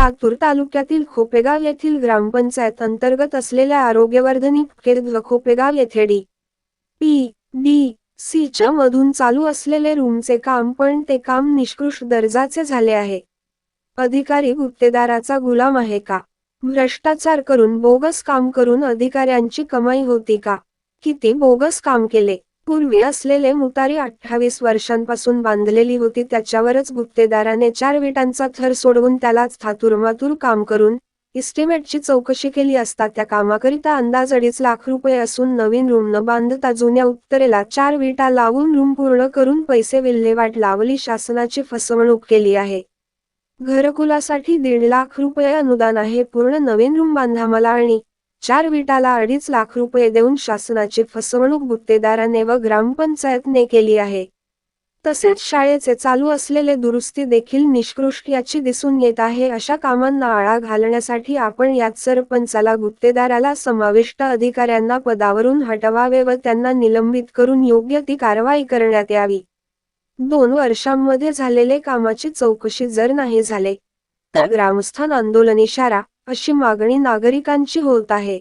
नागपूर तालुक्यातील खोपेगाव येथील ग्रामपंचायत अंतर्गत असलेल्या आरोग्यवर्धनी खोपेगाव येथे डी. पी. डी सी च्या मधून चालू असलेले रूमचे काम पण ते काम निष्कृष्ट दर्जाचे झाले आहे. अधिकारी गुत्तेदाराचा गुलाम आहे का? भ्रष्टाचार करून बोगस काम करून अधिकाऱ्यांची कमाई होती का? किती बोगस काम केले? पूर्वी असलेले मुतारी अठ्ठावीस वर्षांपासून बांधलेली होती त्याच्यावरच गुप्तेदाराने चार विटांचा थर सोडवून त्यालाच थातुरमातूर काम करून इस्टिमेटची चौकशी केली असता त्या कामाकरिता अंदाज अडीच लाख रुपये असून नवीन रूम न बांधता जुन्या उत्तरेला चार विटा लावून रूम पूर्ण करून पैसे विल्हेवाट लावली शासनाची फसवणूक केली आहे. घरकुलासाठी दीड लाख रुपये अनुदान आहे पूर्ण नवीन रूम बांधा मला आणि चार विटाला अडीच लाख रुपये देऊन शासनाची फसवणूक गुत्तेदाराने व ग्रामपंचायतने केली आहे. तसेच शाळेचे चालू असलेले दुरुस्ती देखील निष्कृष्ट याची दिसून येत आहे. अशा कामांना आळा घालण्यासाठी आपण यात सरपंचाला गुत्तेदाराला समाविष्ट अधिकाऱ्यांना पदावरून हटवावे व त्यांना निलंबित करून योग्य ती कारवाई करण्यात यावी. दोन वर्षांमध्ये झालेले कामाची चौकशी जर नाही झाले तर ग्रामस्थान आंदोलन इशारा अशी मागणी नागरिकांची होत आहे.